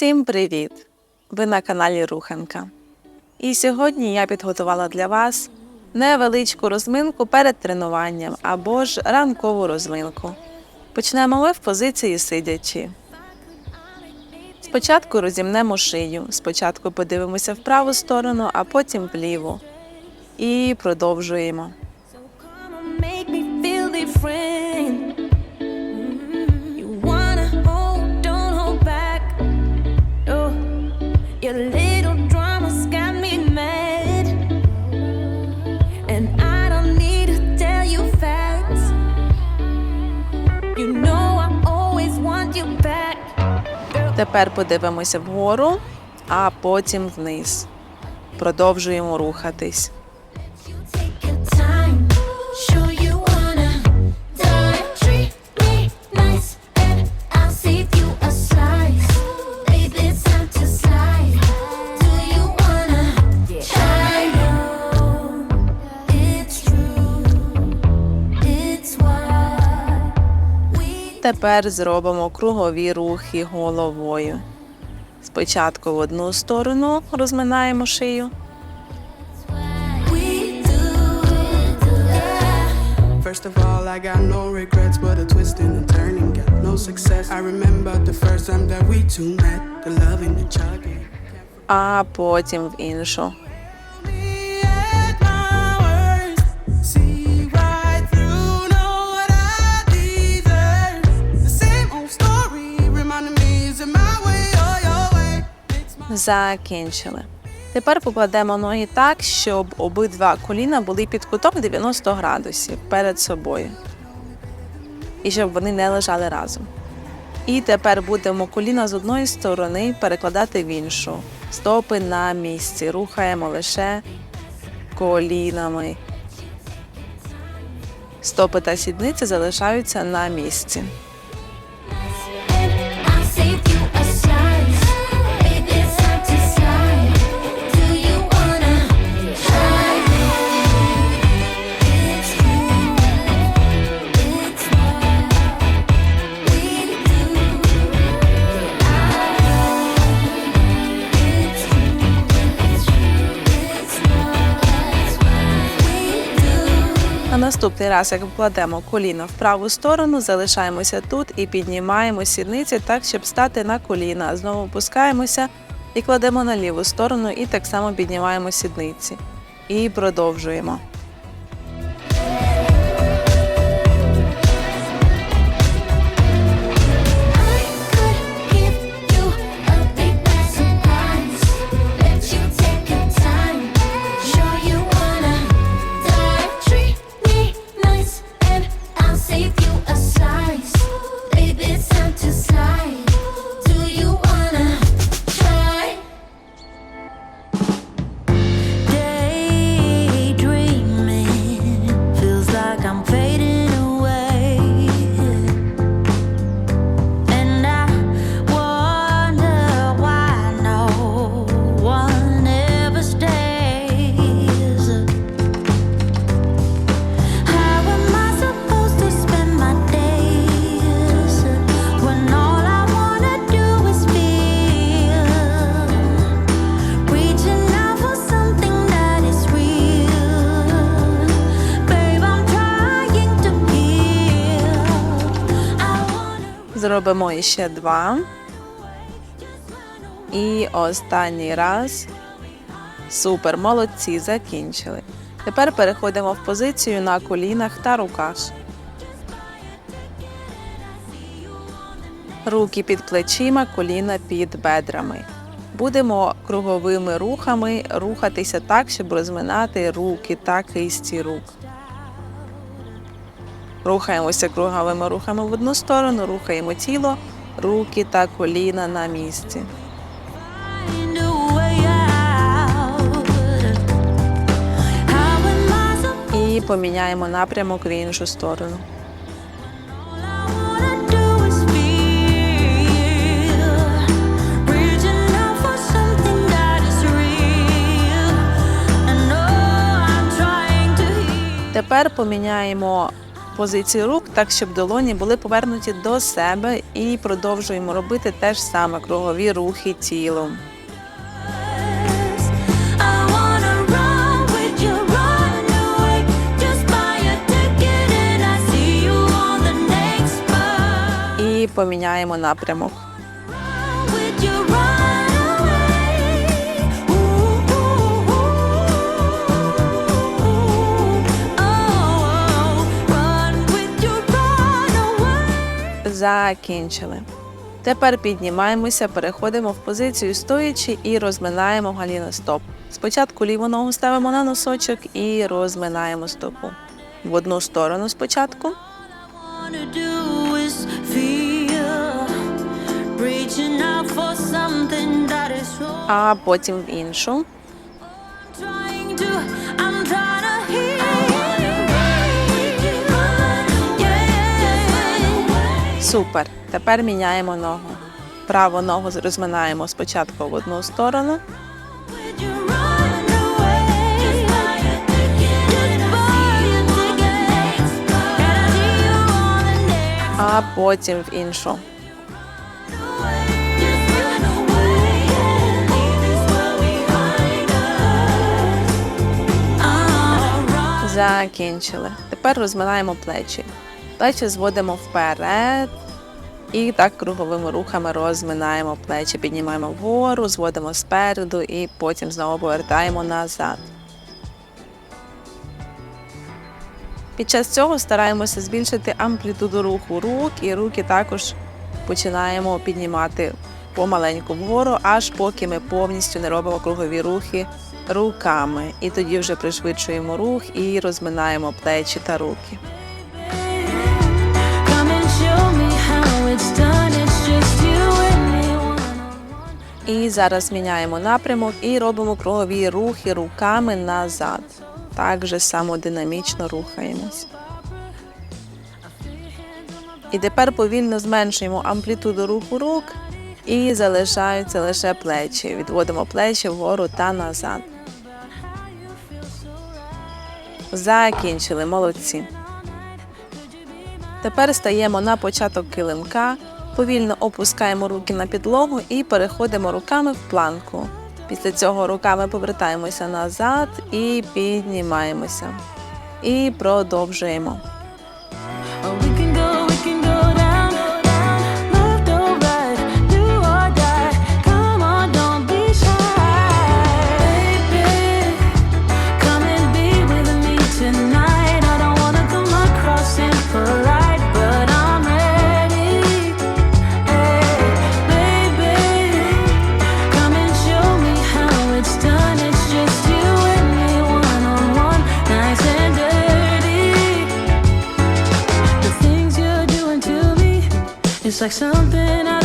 Всім привіт! Ви на каналі Руханка. І сьогодні я підготувала для вас невеличку розминку перед тренуванням або ж ранкову розминку. Почнемо ми в позиції сидячи. Спочатку розімнемо шию. Спочатку подивимося в праву сторону, а потім вліву. І продовжуємо. Тепер подивимося вгору, а потім вниз. Продовжуємо рухатись. Тепер зробимо кругові рухи головою. Спочатку в одну сторону розминаємо шию. First of all, I got no regrets, but a twist and a turning, got no success. I remember the first time that we two met, the love in the chugging. а потім в іншу. Закінчили. Тепер покладемо ноги так, щоб обидва коліна були під кутом 90 градусів перед собою. І щоб вони не лежали разом. І тепер будемо коліна з одної сторони перекладати в іншу. Стопи на місці. Рухаємо лише колінами. Стопи та сідниці залишаються на місці. Наступний раз, як вкладемо коліно в праву сторону, залишаємося тут і піднімаємо сідниці так, щоб стати на коліна. Знову опускаємося і кладемо на ліву сторону, і так само піднімаємо сідниці. І продовжуємо. Wanna Зробимо іще два. І останній раз. Супер, молодці, закінчили. Тепер переходимо в позицію на колінах та руках. Руки під плечима, коліна під бедрами. Будемо круговими рухами рухатися так, щоб розминати руки та кисті рук. Рухаємося круговими рухами в одну сторону, рухаємо тіло, руки та коліна на місці. І поміняємо напрямок в іншу сторону. Тепер поміняємо позиції рук, так щоб долоні були повернуті до себе, і продовжуємо робити те ж саме кругові рухи тілом. I wanna run Закінчили. Тепер піднімаємося, переходимо в позицію стоячи і розминаємо галіностоп. Спочатку ліву ногу ставимо на носочок і розминаємо стопу. В одну сторону спочатку, а потім в іншу. Супер. Тепер міняємо ногу. Праву ногу розминаємо спочатку в одну сторону, а потім в іншу. Закінчили. Тепер розминаємо плечі. Плечі зводимо вперед. І так круговими рухами розминаємо плечі, піднімаємо вгору, зводимо спереду і потім знову повертаємо назад. Під час цього стараємося збільшити амплітуду руху рук, і руки також починаємо піднімати помаленьку вгору, аж поки ми повністю не робимо кругові рухи руками. І тоді вже пришвидшуємо рух і розминаємо плечі та руки. І зараз міняємо напрямок і робимо кругові рухи руками назад. Так же само динамічно рухаємось. І тепер повільно зменшуємо амплітуду руху рук і залишаються лише плечі. Відводимо плечі вгору та назад. Закінчили, молодці. Тепер стаємо на початок килимка, повільно опускаємо руки на підлогу і переходимо руками в планку. Після цього руками повертаємося назад і піднімаємося. І продовжуємо. It's like something out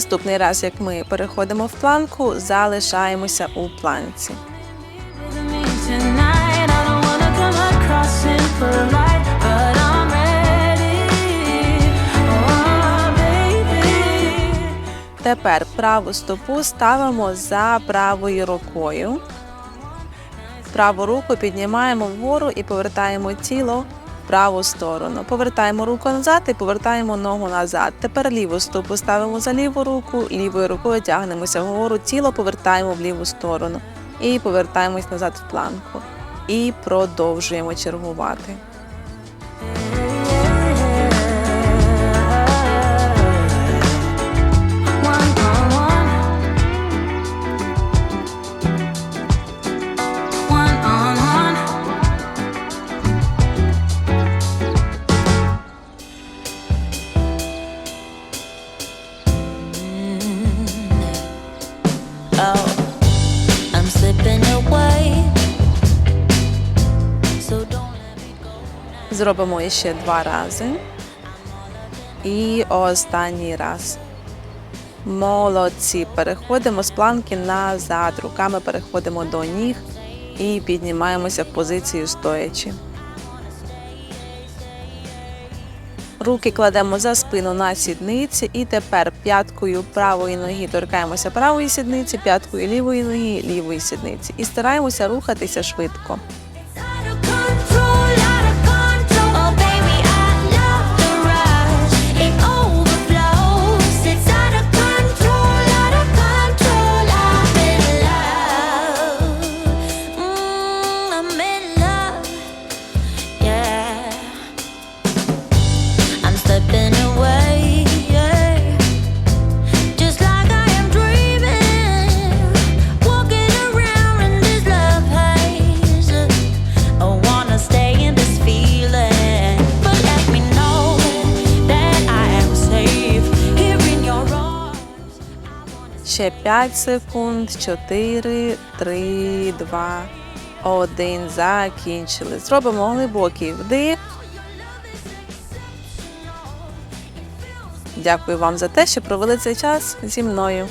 наступний раз, як ми переходимо в планку, залишаємося у планці. Тепер праву стопу ставимо за правою рукою. Праву руку піднімаємо вгору і повертаємо тіло праву сторону. Повертаємо руку назад і повертаємо ногу назад. Тепер ліву стопу ставимо за ліву руку, лівою рукою тягнемося вгору, тіло повертаємо в ліву сторону і повертаємось назад в планку. І продовжуємо чергувати. Зробимо ще два рази. І останній раз. Молодці. Переходимо з планки назад. Руками переходимо до ніг і піднімаємося в позицію стоячи. Руки кладемо за спину на сідниці і тепер п'яткою правої ноги торкаємося правої сідниці, п'яткою лівої ноги лівої сідниці. І стараємося рухатися швидко. Ще 5 секунд, 4, 3, 2, 1. Закінчили. Зробимо глибокий вдих. Дякую вам за те, що провели цей час зі мною.